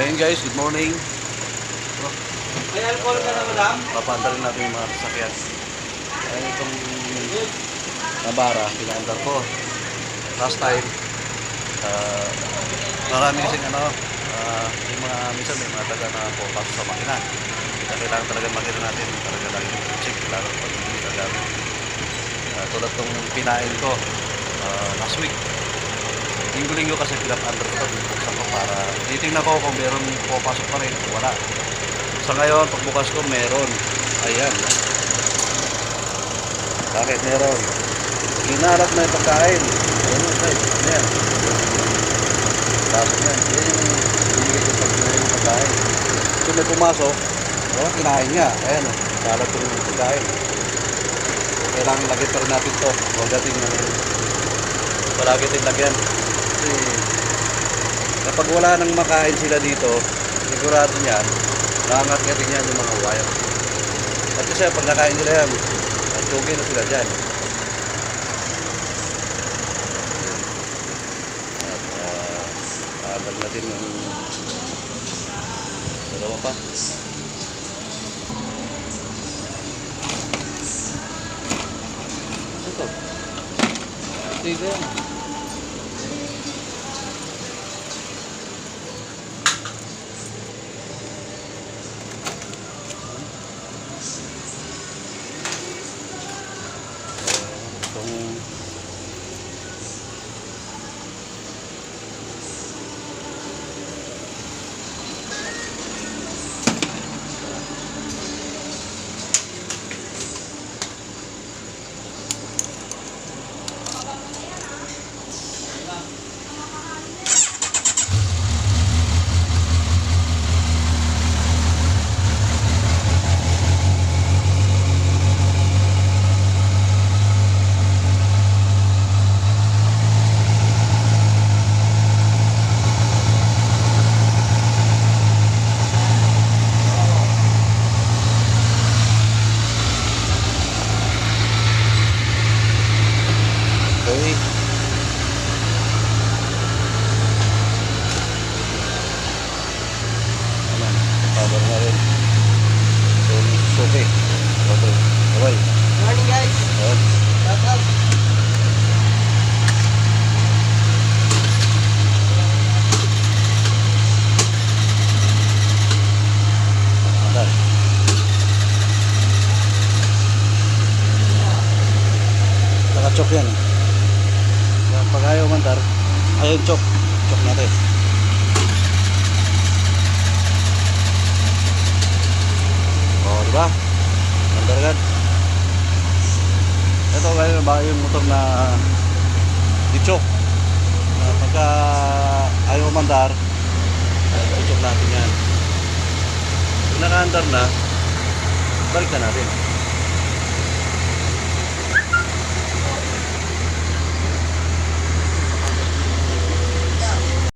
Ayun guys, good morning. May alcohol ka na, madam? Papaanda rin natin yung mga sasakyan. Ayun itong Nabara, pinaandar ko. Last time, uh, marami kasing ano, ah, yung mga, minsan may mga taga na pumapasok sa makina. Kaya kailangan talaga makina natin, talaga lagi yung check, lalo pag hindi nagamit. Uh, tulad tong pinain ko ah, last week. Linggo-linggo kasi pinap-under ko ito, bubuksan ko para titingnan ko kung meron pumapasok pa rin, wala. Sa ngayon, pagbukas ko, meron. Ayan. Bakit meron? Ginalat na yung pagkain. Ayan guys. Ayan. Pasok na. Yan yung binigay ko yung pagkain. So may pumasok, oh, kinain niya. Ayan, oh. Kalat ko yung pagkain. Kailangan lagyan pa rin natin to. Huwag natin uh, palagi din lagyan. Kasi kapag wala nang makain sila dito, sigurado niyan, nangangat-ngatin yan yung mga wire. At kasi pag nakain nila yan, natsugi na sila dyan. At uh, alag natin yung dalawa pa. Ito. Yan. Itong Okay. Ayan, power na rin. So, suki. Okay. Okay. Morning, guys. Ayan. Shout out. Ayan. Naka-chok yan. Yan, pag ayaw mandar, ayun chok. Chok natin. O, oh, di ba? Mandar agad. Ito ngayon ba yung motor na i-chok. Uh, pagka ayaw mandar, i-chok natin yan. Pag naka-andar na, balik na natin.